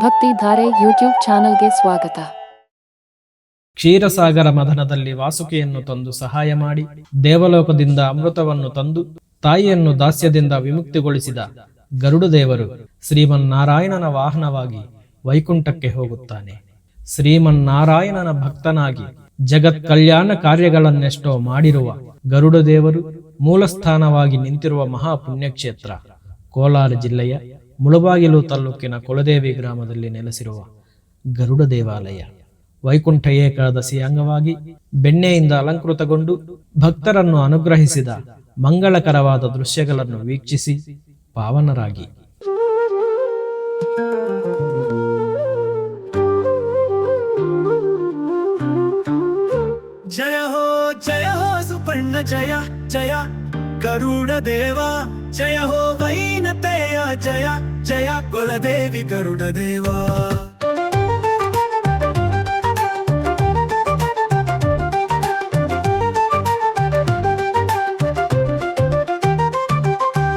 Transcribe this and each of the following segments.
Bhaktidhare YouTube ಚಾನಲ್ಗೆ ಸ್ವಾಗತ. ಕ್ಷೀರಸಾಗರ ಮದನದಲ್ಲಿ ವಾಸುಕಿಯನ್ನು ತಂದು ಸಹಾಯ ಮಾಡಿ, ದೇವಲೋಕದಿಂದ ಅಮೃತವನ್ನು ತಂದು, ತಾಯಿಯನ್ನು ದಾಸ್ಯದಿಂದ ವಿಮುಕ್ತಿಗೊಳಿಸಿದ ಗರುಡದೇವರು ಶ್ರೀಮನ್ನಾರಾಯಣನ ವಾಹನವಾಗಿ ವೈಕುಂಠಕ್ಕೆ ಹೋಗುತ್ತಾನೆ. ಶ್ರೀಮನ್ನಾರಾಯಣನ ಭಕ್ತನಾಗಿ ಜಗತ್ ಕಲ್ಯಾಣ ಕಾರ್ಯಗಳನ್ನೆಷ್ಟೋ ಮಾಡಿರುವ ಗರುಡದೇವರು ಮೂಲಸ್ಥಾನವಾಗಿ ನಿಂತಿರುವ ಮಹಾ ಪುಣ್ಯಕ್ಷೇತ್ರ ಕೋಲಾರ ಜಿಲ್ಲೆಯ ಮುಳಬಾಗಿಲು ತಾಲೂಕಿನ ಕೊಳದೇವಿ ಗ್ರಾಮದಲ್ಲಿ ನೆಲೆಸಿರುವ ಗರುಡ ದೇವಾಲಯ. ವೈಕುಂಠ ಏಕಾದಶಿ ಅಂಗವಾಗಿ ಬೆಣ್ಣೆಯಿಂದ ಅಲಂಕೃತಗೊಂಡು ಭಕ್ತರನ್ನು ಅನುಗ್ರಹಿಸಿದ ಮಂಗಳಕರವಾದ ದೃಶ್ಯಗಳನ್ನು ವೀಕ್ಷಿಸಿ ಪಾವನರಾಗಿ. ಜಯ ಹೋ ಜಯ ಹೋ ಸುಪರ್ಣ ಜಯ ಜಯ ಗರುಡ ದೇವ, ಜಯ ಹೋ ವೈನತೆಯ ಜಯ. ಜಯ ಕುಲದೇವಿ ಗರುಡ ದೇವ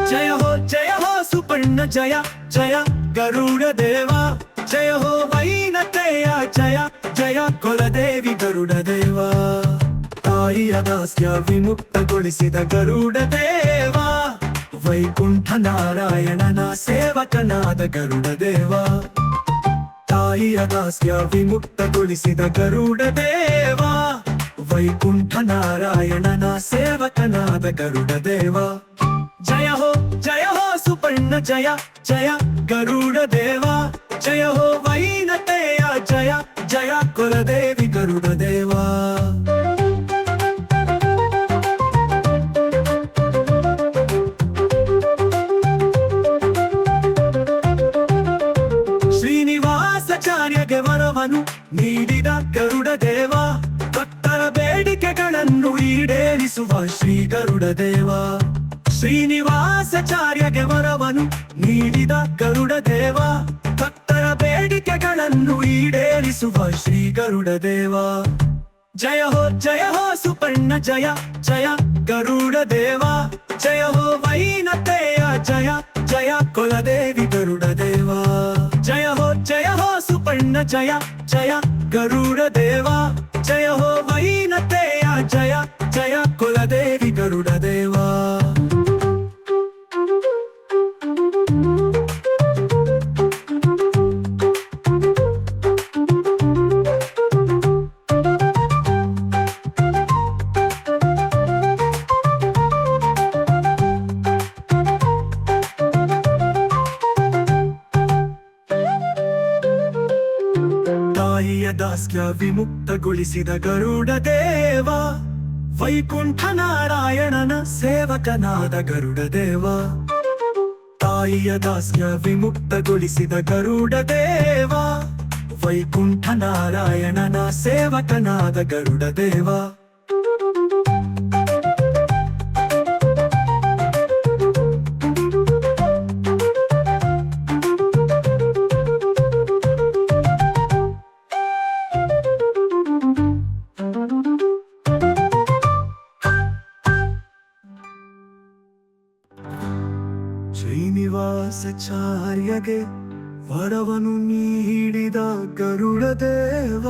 ಜಯ ಹೋ ಜಯ ಹೋ ಸುಪರ್ಣ ಜಯ ಜಯ ಗರುಡ ದೇವ ಜಯ ಹೋ ವೈನತೆಯ ಜಯ ಜಯ ಕುಲದೇವಿ ಗರುಡ ದೇವ ತಾಯಿಯ ದಾಸ್ಯ ವಿಮುಕ್ತಗೊಳಿಸಿದ ಗರುಡ ದೇವ ವೈಕುಂಠ ನಾರಾಯಣನ ಸೇವಕನಾದ ಗರುಡ ದೇವ ತಾಯಿಯ ದಾಸ್ಯ ವಿಮುಕ್ತಗೊಳಿಸಿದ ಗರುಡ ದೇವ ವೈಕುಂಠ ನಾರಾಯಣನ ಸೇವಕನಾದ ಗರುಡ ದೇವ ಜಯ ಹೋ ಜಯ ಹೋ ಸುಪರ್ಣ ಜಯ ಜಯ ಗರುಡ ದೇವ ಜಯ ಹೋ ವೈನತೆಯ ಜಯ ಜಯ ಕುಲದೇವಿ ಗರುಡ ದೇವ ಶ್ರೀನಿವಾಸಾಚಾರ್ಯಗೆ ವರವನು ನೀಡಿದ ಗರುಡ ದೇವ. ಭಕ್ತರ ಬೇಡಿಕೆಗಳನ್ನು ಈಡೇರಿಸುವ ಶ್ರೀ ಗರುಡ ದೇವ. ಶ್ರೀನಿವಾಸಾಚಾರ್ಯಗೆ ವರವನು ನೀಡಿದ ಗರುಡ ದೇವ. ಭಕ್ತರ ಬೇಡಿಕೆಗಳನ್ನು ಈಡೇರಿಸುವ ಶ್ರೀ ಗರುಡ ದೇವ. ಜಯ ಹೋ ಜಯ ಹೋ ಸುಪರ್ಣ ಜಯ ಜಯ ಗರುಡ ದೇವ. ಜಯ ಹೋ ವೈನತೆಯ ಜಯ ಜಯ ಕುಲದೇವಿ ಗರುಡ ದೇವ. ಜಯ ಹೋ ಜಯ ಹೋ ಸುಪರ್ಣ ಜಯ ಜಯ ಗರುಡ ದೇವ ಜಯ ಹೋ ವೈನತೆಯ ಜಯ ಜಯ ಕುಲದೇವಿ ಗರುಡ ತಾಯಿಯ ದಾಸ್ಯ ವಿಮುಕ್ತಗೊಳಿಸಿದ ಗರುಡ ದೇವ. ವೈಕುಂಠ ನಾರಾಯಣನ ಸೇವಕನಾದ ಗರುಡ ದೇವ. ತಾಯಿಯ ದಾಸ್ಯ ವಿಮುಕ್ತಗೊಳಿಸಿದ ಗರುಡ ದೇವ. ವೈಕುಂಠ ನಾರಾಯಣನ ಸೇವಕನಾದ ಗರುಡ ದೇವ. ಶ್ರೀನಿವಾಸಾಚಾರ್ಯಗೆ ವರವನು ನೀಡಿದ ಗರುಡ ದೇವ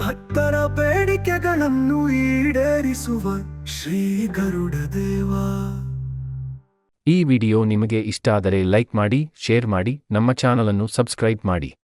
ಭಕ್ತರ ಬೇಡಿಕೆಗಳನ್ನು ಈಡೇರಿಸುವ ಶ್ರೀ ಗರುಡ ದೇವ ಈ ವಿಡಿಯೋ ನಿಮಗೆ ಇಷ್ಟ ಆದರೆ ಲೈಕ್ ಮಾಡಿ, ಶೇರ್ ಮಾಡಿ, ನಮ್ಮ ಚಾನಲನ್ನು ಸಬ್ಸ್ಕ್ರೈಬ್ ಮಾಡಿ.